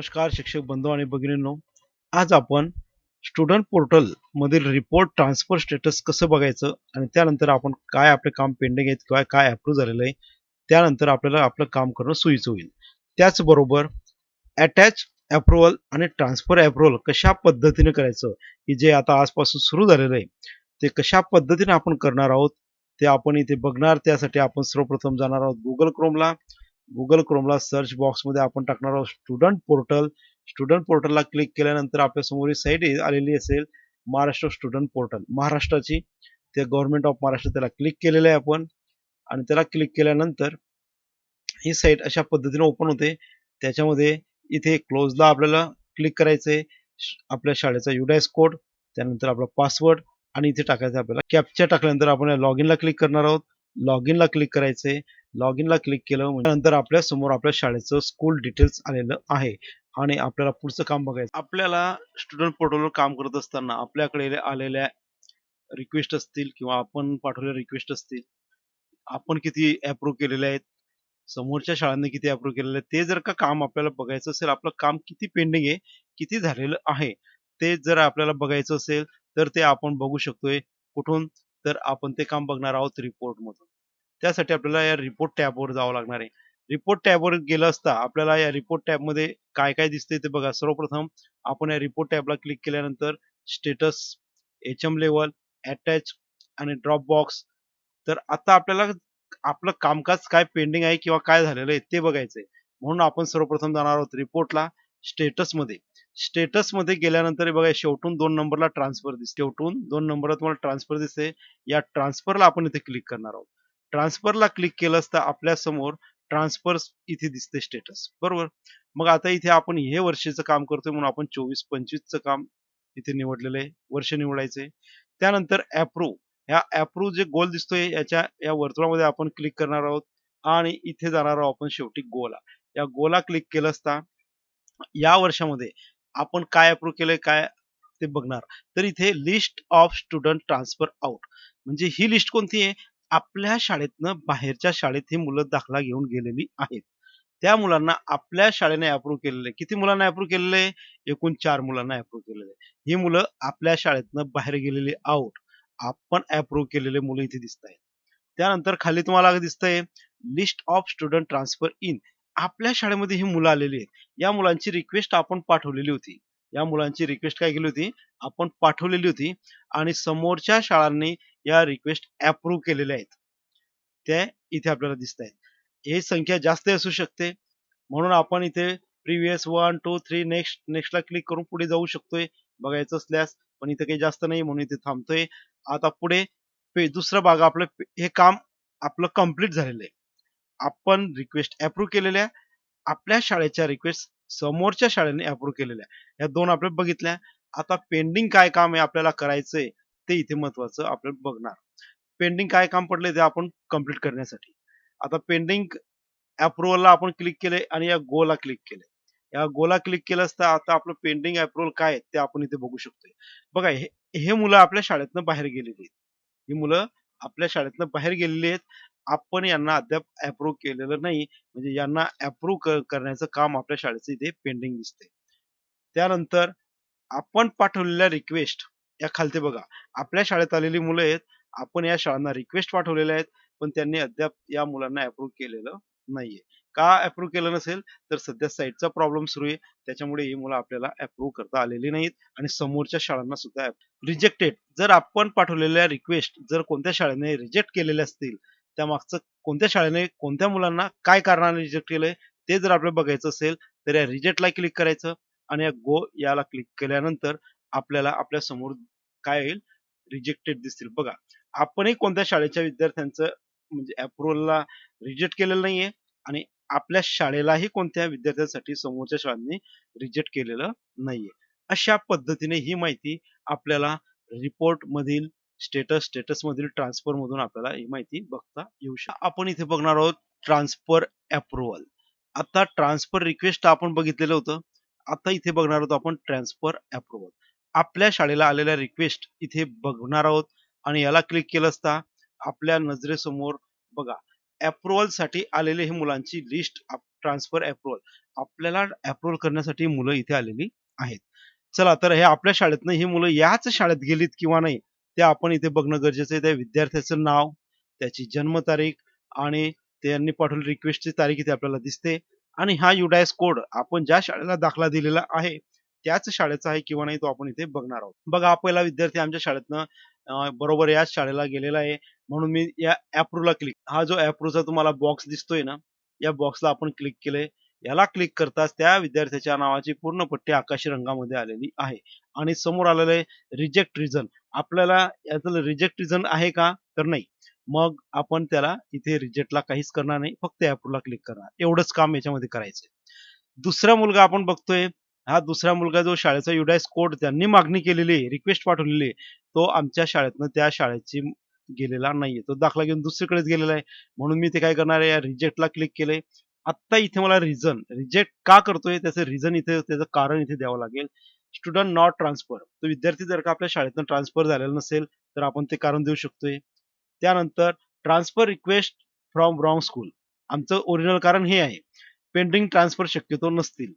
नमस्कार शिक्षक बंधू आणि भगिनींनो. आज आपण स्टुडंट पोर्टल मधील रिपोर्ट ट्रान्सफर स्टेटस कसं बघायचं आणि त्यानंतर आपण काय आपले काम पेंडिंग आहेत किंवा काय अप्रूव्ह झालेलं आहे त्यानंतर आपल्याला आपलं काम करणं सोयीचं होईल. त्याचबरोबर अटॅच अप्रुव्हल आणि ट्रान्सफर अप्रुव्हल कशा पद्धतीने करायचं की जे आता आजपासून सुरू झालेलं आहे ते कशा पद्धतीने आपण करणार आहोत ते आपण इथे बघणार त्यासाठी आपण सर्वप्रथम जाणार आहोत गुगल क्रोमला गुगल क्रोमला सर्च बॉक्समध्ये आपण टाकणार आहोत स्टुडंट पोर्टल स्टुडंट पोर्टलला क्लिक केल्यानंतर आपल्यासमोर ही साईट आलेली असेल महाराष्ट्र स्टुडंट पोर्टल महाराष्ट्राची ते गव्हर्नमेंट ऑफ महाराष्ट्र त्याला क्लिक केलेलं आहे आपण. आणि त्याला क्लिक केल्यानंतर ही साईट अशा पद्धतीने ओपन होते. त्याच्यामध्ये इथे क्लोजला आपल्याला क्लिक करायचंय. आपल्या शाळेचा युडायस कोड त्यानंतर आपला पासवर्ड आणि इथे टाकायचं आपल्याला कॅप्चर टाकल्यानंतर आपण लॉग इनला क्लिक करणार आहोत. लॉग इनला क्लिक करायचंय. लॉग इनला क्लिक केलं म्हणजे नंतर आपल्यासमोर आपल्या शाळेचं स्कूल डिटेल्स आलेलं आहे. आणि आपल्याला पुढचं काम बघायचं. आपल्याला स्टुडंट पोर्टलवर काम करत असताना आपल्याकडे आलेल्या रिक्वेस्ट असतील किंवा आपण पाठवलेल्या रिक्वेस्ट असतील आपण किती अप्रूव्ह केलेले आहेत समोरच्या शाळांनी किती अप्रूव्ह केलेलं आहे ते जर का काम आपल्याला बघायचं असेल आपलं काम किती पेंडिंग आहे किती झालेलं आहे ते जर आपल्याला बघायचं असेल तर ते आपण बघू शकतोय. कुठून? तर आपण ते काम बघणार आहोत रिपोर्ट मधून त्यासाठी आपल्याला या रिपोर्ट टॅबवर जावं लागणार आहे. रिपोर्ट टॅबवर गेलं असता आपल्याला या रिपोर्ट टॅबमध्ये काय काय दिसतंय ते बघा. सर्वप्रथम आपण या रिपोर्ट टॅबला क्लिक केल्यानंतर status H M level attach आणि ड्रॉप बॉक्स. तर आता आपल्याला आपलं कामकाज काय पेंडिंग आहे किंवा काय झालेलं आहे ते बघायचंय. म्हणून आपण सर्वप्रथम जाणार आहोत रिपोर्टला स्टेटसमध्ये गेल्यानंतर बघा शेवटून दोन नंबरला ट्रान्सफर दिसते. शेवटून दोन नंबरला तुम्हाला ट्रान्सफर दिसते. या ट्रान्सफरला आपण इथे क्लिक करणार आहोत. ट्रान्सफरला क्लिक केलं असता आपल्यासमोर ट्रान्सफर इथे दिसते स्टेटस बरोबर? मग आता इथे आपण हे वर्षीचं काम करतोय म्हणून आपण चोवीस पंचवीसचं काम इथे निवडलेलं आहे. वर्ष निवडायचंय. त्यानंतर अप्रूव्ह ह्या अप्रूव्ह जे गोल दिसतोय याच्या या वर्तुळामध्ये आपण क्लिक करणार आहोत. आणि इथे जाणार आहोत आपण शेवटी गोला या गोला क्लिक केलं असता या वर्षामध्ये आपण काय अप्रूव्ह केलंय काय ते बघणार. तर इथे list of student transfer out म्हणजे ही लिस्ट कोणती आहे? आपल्या शाळेतनं बाहेरच्या शाळेत ही मुलं दाखला घेऊन गेलेली आहेत. त्या मुलांना आपल्या शाळेने अप्रूव्ह केलेले किती मुलांना अप्रूव्ह केलेले एकूण चार मुलांना अप्रूव्ह केलेले ही मुलं आपल्या शाळेतनं बाहेर गेलेली आउट आपण अप्रूव्ह केलेले मुलं इथे दिसत आहेत त्यानंतर खाली तुम्हाला दिसतंय list of student transfer in आपल्या शाळेमध्ये ही मुलं आलेली आहेत. या मुलांची रिक्वेस्ट आपण पाठवलेली होती. या मुलांची रिक्वेस्ट काय केली होती? आपण पाठवलेली होती आणि समोरच्या शाळांनी या रिक्वेस्ट अप्रूव्ह केलेल्या आहेत. त्या इथे आपल्याला दिसत आहेत ही संख्या जास्त असू शकते. म्हणून आपण इथे previous one two three next नेक्स्टला click करून पुढे जाऊ शकतोय. बघायचं असल्यास पण इथे काही जास्त नाही म्हणून इथे थांबतोय. आता पुढे दुसरा भाग आपलं हे काम आपलं कंप्लीट झालेलं आहे. आपण रिक्वेस्ट अप्रूव्ह केलेल्या आपल्या शाळेच्या रिक्वेस्ट समोरच्या शाळेने अप्रूव्ह केलेल्या. या दोन आपल्या बघितल्या. आता पेंडिंग काय काम आहे आपल्याला करायचंय ते इथे महत्वाचं आपल्याला बघणार. पेंडिंग काय काम पडले ते आपण कंप्लीट करण्यासाठी. आता पेंडिंग अप्रुव्हलला आपण क्लिक केले आणि या गोला क्लिक केले या गोला क्लिक केलं असता आता आपलं पेंडिंग अप्रुव्हल काय ते आपण इथे बघू शकतोय. बघा हे हे मुलं आपल्या शाळेतनं बाहेर गेलेली आहेत. ही मुलं आपल्या शाळेतनं बाहेर गेलेली आहेत. आपण यांना अद्याप अप्रूव्ह केलेलं नाही. म्हणजे यांना अप्रूव्ह करण्याचं काम आपल्या शाळेचं इथे पेंडिंग दिसते त्यानंतर आपण पाठवलेल्या रिक्वेस्ट या खालते बघा. आपल्या शाळेत आलेली मुलं आहेत. आपण या शाळांना रिक्वेस्ट पाठवलेल्या आहेत. पण त्यांनी अद्याप या मुलांना अप्रूव्ह केलेलं नाहीये. का अप्रूव्ह केलं नसेल? तर सध्या साईटचा प्रॉब्लेम सुरू आहे. त्याच्यामुळे ही मुलं आपल्याला अप्रूव्ह करता आलेली नाहीत आणि समोरच्या शाळांना सुद्धा रिजेक्टेड जर आपण पाठवलेल्या रिक्वेस्ट जर कोणत्या शाळेने रिजेक्ट केलेल्या असतील त्या मागचं कोणत्या शाळेने कोणत्या मुलांना काय कारणाने रिजेक्ट केलंय ते जर आपल्याला बघायचं असेल तर या रिजेक्टला क्लिक करायचं आणि या गो याला क्लिक केल्यानंतर आपल्याला आपल्यासमोर काय येईल? रिजेक्टेड दिसतील. बघा आपणही कोणत्या शाळेच्या विद्यार्थ्यांचं म्हणजे अप्रुव्हलला रिजेक्ट केलेलं नाहीये आणि आपल्या शाळेलाही कोणत्या विद्यार्थ्यांसाठी समोरच्या शाळांनी रिजेक्ट केलेलं नाहीये. अशा पद्धतीने ही माहिती आपल्याला रिपोर्ट मधील स्टेटस स्टेटस मधील ट्रान्सफर मधून आपल्याला ही माहिती बघता येऊ शकते आपण इथे बघणार आहोत ट्रान्सफर अप्रुव्हल. आता ट्रान्सफर रिक्वेस्ट आपण बघितलेलं होतं. आता इथे बघणार आहोत आपण ट्रान्सफर अप्रुव्हल. आपल्या शाळेला आलेल्या रिक्वेस्ट इथे बघणार आहोत आणि याला क्लिक केलं असता आपल्या नजरेसमोर बघा अप्रुव्हलसाठी आलेले हे मुलांची लिस्ट ट्रान्सफर अप्रुव्हल. आपल्याला अप्रुव्हल करण्यासाठी मुलं इथे आलेली आहेत. चला तर हे आपल्या शाळेतनं ही मुलं याच शाळेत गेलीत किंवा नाही ते आपण इथे बघणं गरजेचं आहे. त्या विद्यार्थ्याचं नाव त्याची जन्मतारीख आणि त्यांनी पाठवलेली रिक्वेस्टची तारीख इथे आपल्याला दिसते. आणि हा युडायस कोड आपण ज्या शाळेला दाखला दिलेला आहे त्याच शाळेचा आहे किंवा नाही तो आपण इथे बघणार आहोत. बघा हा पहिला विद्यार्थी आमच्या शाळेतनं बरोबर याच शाळेला गेलेला आहे. म्हणून मी या ला क्लिक हा जो चा तुम्हाला बॉक्स दिसतोय ना या बॉक्सला आपण क्लिक केलंय. याला क्लिक करताच त्या विद्यार्थ्याच्या नावाची पूर्ण पट्टी आकाशी रंगामध्ये आलेली आहे. आणि समोर आलेलं आहे रिजेक्ट रिझन आपल्याला याचं रिजेक्ट रिझन आहे का? तर नाही. मग आपण त्याला इथे रिजेक्टला काहीच करणार नाही. फक्त ला क्लिक करणार एवढंच काम याच्यामध्ये करायचंय. दुसरा मुलगा आपण बघतोय. हा दुसरा मुलगा जो शाळेचा युडायस कोड त्यांनी मागणी केलेली आहे रिक्वेस्ट पाठवलेली आहे तो आमच्या शाळेतनं त्या शाळेची गेलेला नाहीये. तो दाखला घेऊन दुसरीकडेच गेलेला आहे. म्हणून मी ते काय करणार आहे? या रिजेक्टला क्लिक केलंय. आत्ता इथे मला रिझन रिजेक्ट का करतोय त्याचं रिझन इथे त्याचं कारण इथे द्यावं लागेल. स्टुडंट नॉट ट्रान्सफर तो विद्यार्थी जर का आपल्या शाळेतून ट्रान्सफर झालेला नसेल तर आपण ते कारण देऊ शकतोय. त्यानंतर transfer request from wrong school आमचं ओरिजिनल कारण हे आहे. पेंडिंग ट्रान्सफर शक्यतो नसतील.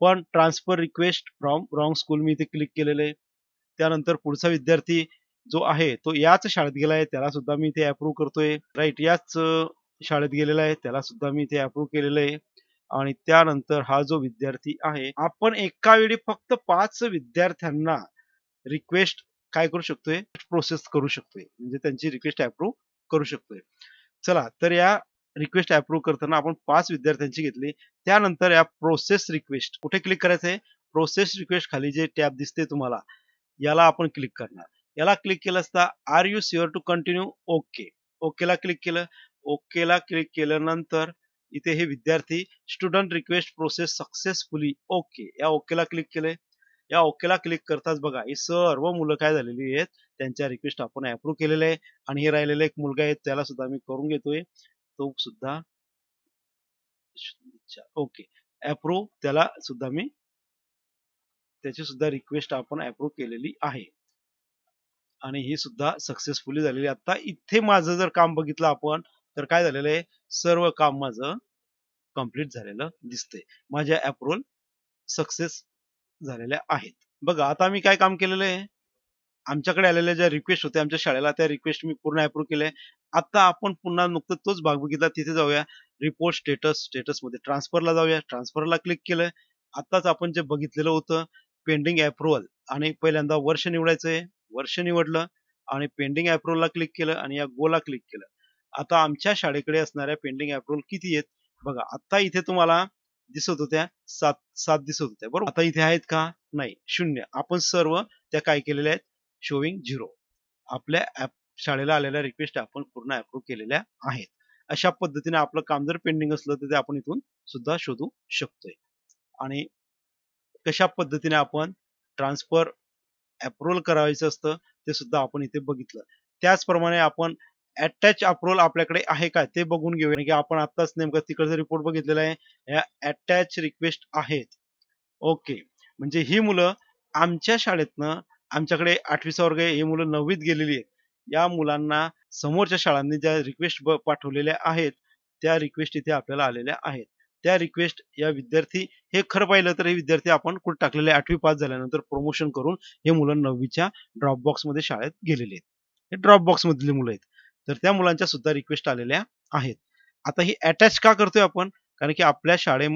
पण transfer request from wrong school मी इथे क्लिक केलेलं आहे. त्यानंतर पुढचा विद्यार्थी जो आहे तो याच शाळेत गेला आहे त्याला सुद्धा मी इथे अप्रूव्ह करतोय. राईट याच शाळेत गेलेला आहे. त्याला सुद्धा मी इथे अप्रूव्ह केलेलं आहे. आणि त्यानंतर हा जो विद्यार्थी आहे आपण एका वेळी फक्त पाच विद्यार्थ्यांना रिक्वेस्ट काय करू शकतोय? प्रोसेस करू शकतोय. म्हणजे त्यांची रिक्वेस्ट अप्रूव्ह करू शकतोय. चला तर या रिक्वेस्ट अप्रूव्ह करताना आपण पाच विद्यार्थ्यांची घेतली. त्यानंतर या प्रोसेस रिक्वेस्ट कुठे क्लिक करायचं आहे? प्रोसेस रिक्वेस्ट खाली जे टॅब दिसते तुम्हाला याला आपण क्लिक करणार. याला क्लिक केलं असता are you sure to continue okay ओकेला click केलं. ओकेला क्लिक केल्यानंतर इथे हे विद्यार्थी student request process successfully okay या ओकेला क्लिक केले या ओकेला क्लिक करताच बघा ही सर्व मुलं काय झालेली आहेत त्यांच्या रिक्वेस्ट आपण अप्रूव्ह केलेले आहे आणि हे राहिलेला एक मुलगा आहे त्याला सुद्धा मी करून घेतोय. तो सुद्धा ओके अप्रूव्ह त्याला सुद्धा मी त्याची सुद्धा रिक्वेस्ट आपण अप्रूव्ह केलेली आहे. आणि ही सुद्धा सक्सेसफुली झालेली आहे. आता इथे माझं जर काम बघितलं आपण तर काय झालेलं आहे? सर्व काम माझं कंप्लीट झालेलं दिसतंय. माझ्या अप्रुव्हल सक्सेस झालेल्या आहेत. बघा आता मी काय काम केलेलं आहे? आमच्याकडे आलेल्या ज्या रिक्वेस्ट होत्या आमच्या शाळेला त्या रिक्वेस्ट मी पूर्ण अप्रूव्ह केल्या आता आपण पुन्हा नुकतं तोच भाग बघितला तिथे जाऊया. रिपोर्ट स्टेटस स्टेटसमध्ये ट्रान्सफरला जाऊया. ट्रान्सफरला क्लिक केलं. आताच आपण जे बघितलेलं होतं पेंडिंग अप्रुव्हल आणि पहिल्यांदा वर्ष निवडायचंय. वर्ष निवडलं आणि पेंडिंग अप्रुव्हलला क्लिक केलं आणि या गोला क्लिक केलं. आता आमच्या शाळेकडे असणाऱ्या पेंडिंग अप्रुव्हल किती आहेत? बघा आता इथे तुम्हाला दिसत होत्या सात सात दिसत होत्या बरोबर? आता इथे आहेत का? नाही शून्य. आपण सर्व त्या काय केलेल्या आहेत? शोविंग झिरो आपल्या शाळेला आलेल्या रिक्वेस्ट आपण पूर्ण अप्रूव्ह केलेल्या आहेत. अशा पद्धतीने आपलं काम जर पेंडिंग असलं तर ते आपण इथून सुद्धा शोधू शकतोय. आणि कशा पद्धतीने आपण ट्रान्सफर अप्रुव्हल करायचं असतं ते सुद्धा आपण इथे बघितलं. त्याचप्रमाणे आपण अटॅच अप्रुव्हल आपल्याकडे आहे का ते बघून घेऊया. की आपण आताच नेमकं तिकडचा रिपोर्ट बघितलेला आहे. या अटॅच रिक्वेस्ट आहेत. ओके म्हणजे ही मुलं आमच्या शाळेतनं आमच्याकडे आठवीचा वर्ग आहे ही मुलं नववीत गेलेली आहेत. या मुलांना समोरच्या शाळांनी ज्या रिक्वेस्ट पाठवलेल्या आहेत त्या रिक्वेस्ट इथे आपल्याला आलेल्या आहेत. त्या रिक्वेस्ट या विद्यार्थी हे खरं पाहिलं तर हे विद्यार्थी आपण कुठे टाकलेले? आठवी पास झाल्यानंतर प्रमोशन करून हे मुलं नववीच्या ड्रॉप बॉक्समध्ये शाळेत गेलेले आहेत. हे ड्रॉप बॉक्स मधले मुलं आहेत. तर त्या मुलांच्या सुद्धा रिक्वेस्ट आलेल्या आहेत. आता ही अटॅच का करतोय आपण? कारण की आपल्या शाळे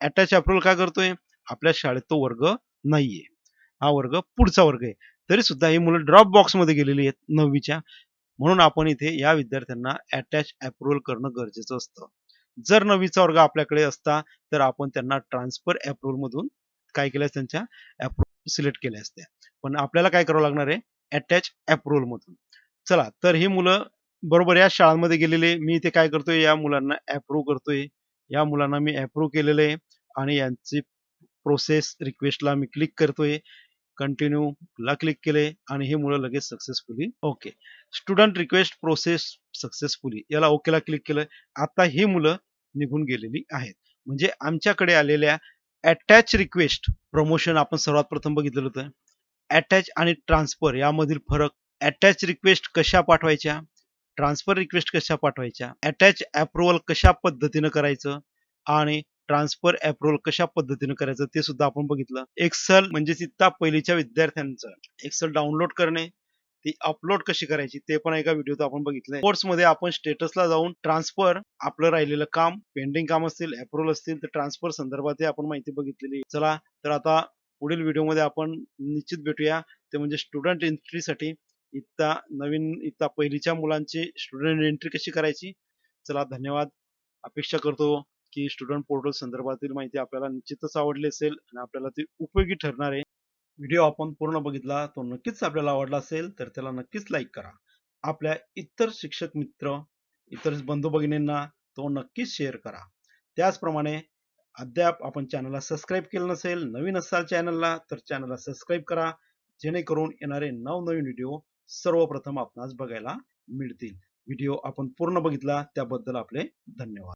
अटॅच अप्रुव्हल का करतोय? आपल्या शाळेत तो वर्ग नाहीये. हा वर्ग पुढचा वर्ग आहे. तरी सुद्धा ही मुलं ड्रॉप बॉक्समध्ये गेलेली आहेत नववीच्या. म्हणून आपण इथे या विद्यार्थ्यांना अटॅच अप्रुव्हल करणं गरजेचं असतं. जर नवीचा वर्ग आपल्याकडे असता तर आपण त्यांना ट्रान्सफर अप्रुव्हल मधून काय केलं त्यांच्या अप्रुव्हल सिलेक्ट केल्या असत्या. पण आपल्याला काय करावं लागणार आहे? अटॅच अप्रुव्हल मधून. चला तर ही मुलं बरोबर या शाळांमध्ये गेलेले. मी इथे काय करतोय? या मुलांना अप्रूव्ह करतोय. या मुलांना मी अप्रूव्ह केलेलं आहे आणि यांची प्रोसेस रिक्वेस्टला मी क्लिक करतोय. कंटिन्यू ला क्लिक केले आणि हे मुलं लगेच successfully okay student request process successfully याला ओकेला क्लिक केलं. आता ही मुलं निघून गेलेली आहेत. म्हणजे आमच्याकडे आलेल्या अटॅच रिक्वेस्ट प्रमोशन आपण सर्वात प्रथम बघितलेलं होतं. अटॅच आणि ट्रान्सफर यामधील फरक अटॅच रिक्वेस्ट कशा पाठवायच्या? ट्रान्सफर रिक्वेस्ट कशा पाठवायच्या? अटॅच अप्रुव्हल कशा पद्धतीनं करायचं? आणि ट्रान्सफर अप्रुव्हल कशा पद्धतीने करायचं? ते सुद्धा आपण बघितलं. एक्सेल म्हणजेच इत्ता पहिलीच्या विद्यार्थ्यांचं. एक्सेल डाउनलोड करणे ती अपलोड कशी करायची ते पण एका व्हिडिओत आपण बघितलंय. कोर्समध्ये आपण स्टेटसला जाऊन ट्रान्सफर आपलं राहिलेलं काम पेंडिंग काम असतील अप्रुव्हल असतील तर ट्रान्सफर संदर्भात आपण माहिती बघितलेली चला तर आता पुढील व्हिडिओमध्ये आपण निश्चित भेटूया. ते म्हणजे स्टुडंट एंट्रीसाठी इत्ता नवीन इत्ता पहिलीच्या मुलांची स्टुडंट एंट्री कशी करायची? चला धन्यवाद. अपेक्षा करतो की स्टुडंट पोर्टल संदर्भातील माहिती आपल्याला निश्चितच आवडली असेल आणि आपल्याला ती उपयोगी ठरणार आहे. व्हिडिओ आपण पूर्ण बघितला तो नक्कीच आपल्याला आवडला असेल तर त्याला नक्कीच लाईक करा. आपल्या इतर शिक्षक मित्र इतर बंधू भगिनींना तो नक्कीच शेअर करा. त्याचप्रमाणे अद्याप आपण चॅनलला सबस्क्राईब केलं नसेल नवीन असाल चॅनलला तर चॅनलला सबस्क्राईब करा. जेणेकरून येणारे नवनवीन व्हिडिओ सर्वप्रथम आपणास बघायला मिळतील. व्हिडिओ आपण पूर्ण बघितला त्याबद्दल आपले धन्यवाद.